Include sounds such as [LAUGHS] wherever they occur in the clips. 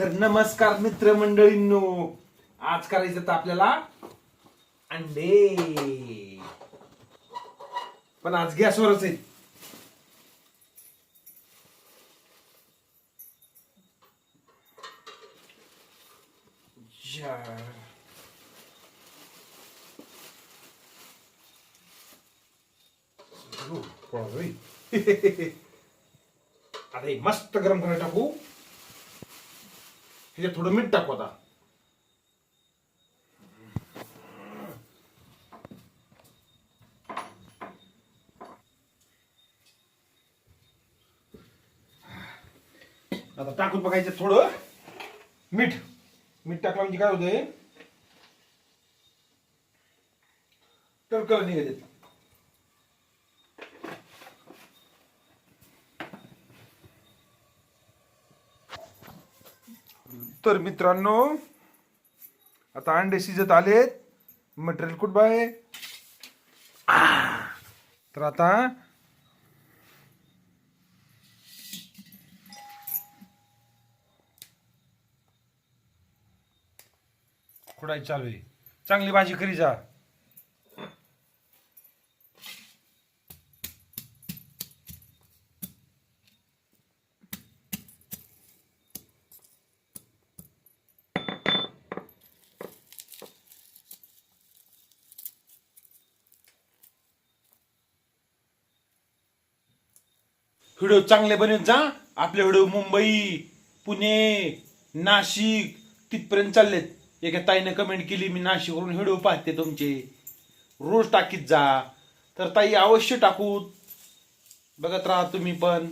तर नमस्कार मित्रमंडळींनो आज करायचं तर आपल्याला अंडे. पण आज गॅसवरच आहे. [LAUGHS] आता हे मस्त गरम करायला टाकू. ह्याच्यात थोडं मीठ टाकू आता. आता टाकून बघायचं थोडं. मीठ. मीठ टाकलं म्हणजे काय होतंय? टरकल निघाले. तर मित्रांनो आता अंडे शिजत आलेत. मटेरियल कुठ बाय तर आता खुडाई चालू आहे. चांगली भाजी करी जा. व्हिडिओ चांगले बनवत जा. आपले व्हिडिओ मुंबई पुणे नाशिक तिथपर्यंत चाललेत. एका ताईनं कमेंट केली मी नाशिकवरून व्हिडिओ पाहते तुमचे. रोज टाकीत जा. तर ताई अवश्य टाकू बघत राहा तुम्ही पण.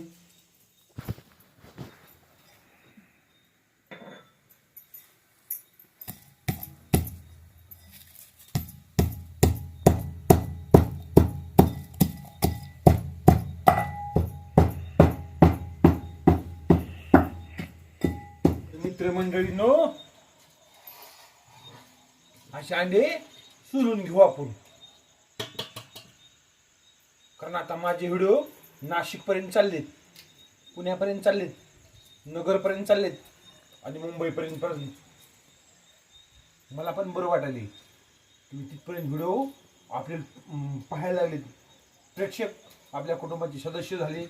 मित्रमंडळीनो असे अंडे सुरून घेऊ आपण. कारण आता माझे व्हिडिओ नाशिक पर्यंत चाललेत पुण्यापर्यंत चाललेत नगरपर्यंत चाललेत आणि मुंबईपर्यंत पर्यंत मला पण बरं वाटायले तुम्ही तिथपर्यंत व्हिडिओ आपले पाहायला लागलेत. प्रेक्षक आपल्या कुटुंबाचे सदस्य झाले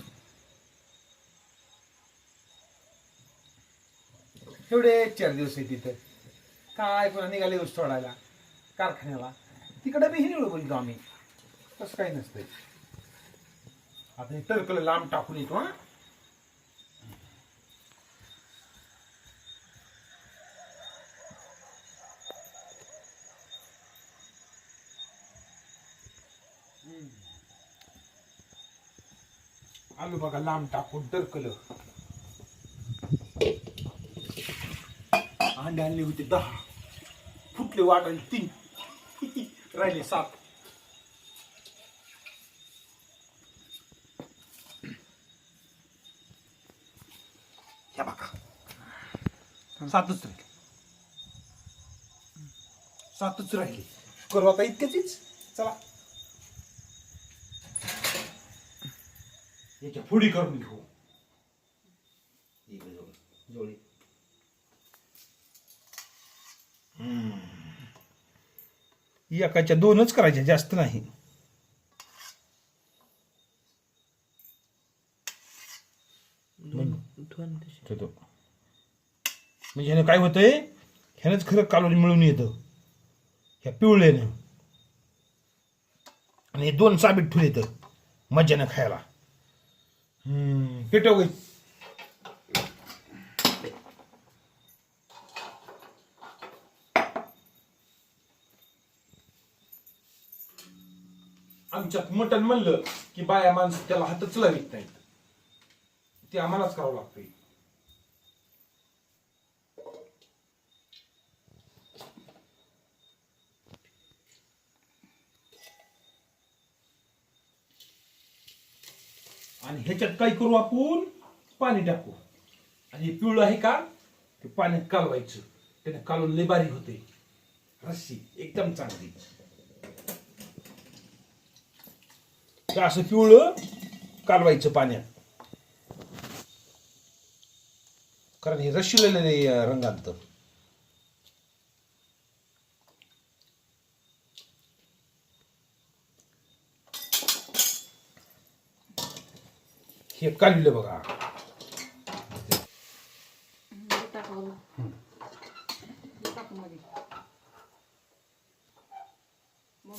एवढे चार दिवस आहे तिथं. काय पुन्हा निघाले ऊस सोडायला कारखान्याला. तिकडे बी हिरवळ बोलतो आम्ही. तसं काही नसतंय. आता हे टरकल लांब टाकून येतो हा. आलू बघा लांब टाकून टरकल अंडे आणले होते दहा. फुटले वाटायला तीन. राहिले सात. हे बघा. सातच राहिले. सातच राहिले. करू आता इतकेच चला. याच्या फुडी करून घेऊ. जोडी. एकाच्या दोनच करायच्या जास्त नाही. म्हणजे ह्यानं काय होतंय? ह्यानंच खरं कालोरी मिळून येतं. ह्या पिवळ्यानं. आणि हे दोन साबीत ठेवून येतं. मज्जानं खायला. हम्म पेटव आमच्यात मटण म्हणलं की बाया माणसं त्याला हातच लावित नाहीत. ते आम्हालाच करावं लागतंय. आणि ह्याच्यात काय करू आपण? पाणी टाकू. आणि हे पिवळं आहे का? ते पाण्यात कालवायचं. त्याने कालून लय बारीक होते. रस्सी एकदम चांगली. हे असं पिवळं कालवायचं पाण्यात कारण हे रशिलेलं रंगात हे काढलं बघा. टाकावं टाकू मध्ये मग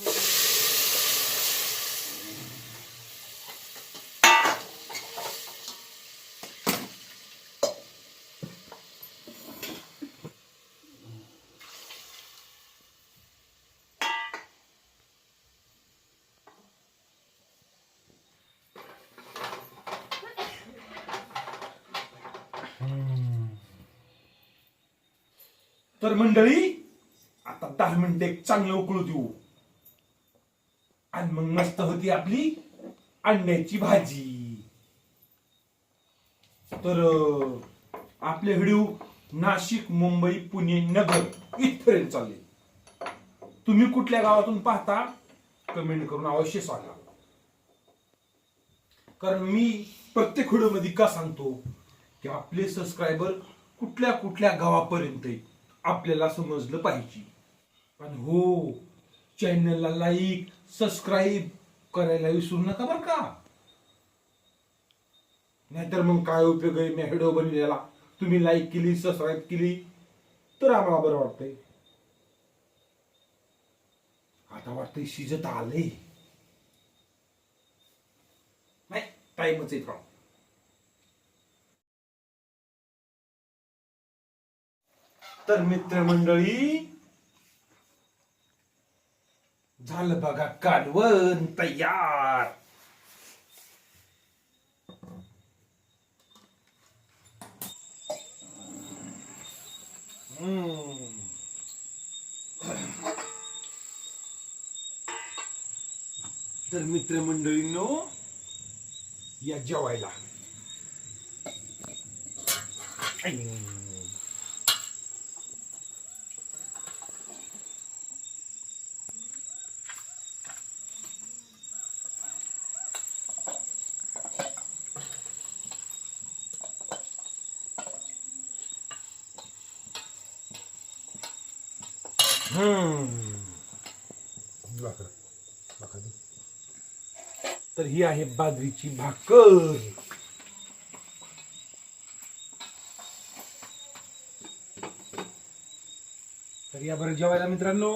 तर मंडळी आता दहा मिनिटं एक चांगलं उकळू देऊ. आणि मग मस्त होती आपली अंड्याची भाजी. तर आपले व्हिडिओ नाशिक मुंबई पुणे नगर इथपर्यंत चालले. तुम्ही कुठल्या गावातून पाहता कमेंट करून अवश्य सांगा. कारण मी प्रत्येक व्हिडिओमध्ये का सांगतो की आपले सबस्क्रायबर कुठल्या कुठल्या गावापर्यंत आहेत, आपल्याला समजलं पाहिजे. पण हो चॅनलला लाईक सबस्क्राईब करायला विसरू नका बरं का? नाहीतर मग काय उपयोग आहे मी व्हिडिओ बनलेला तुम्ही लाईक केली सबस्क्राईब केली तर आम्हाला बरं वाटतंय. आता वाटतंय शिजत आलंय. नाही टाइमच आहे प्रॉब्लेम तर मित्रमंडळी झालं बघा कालवण तयार. हम्म. तर मित्रमंडळींनो या जेवायला. भाकर. भाकर दे. तर ही आहे बाजरीची भाकर तर या बरं जेवायला मित्रांनो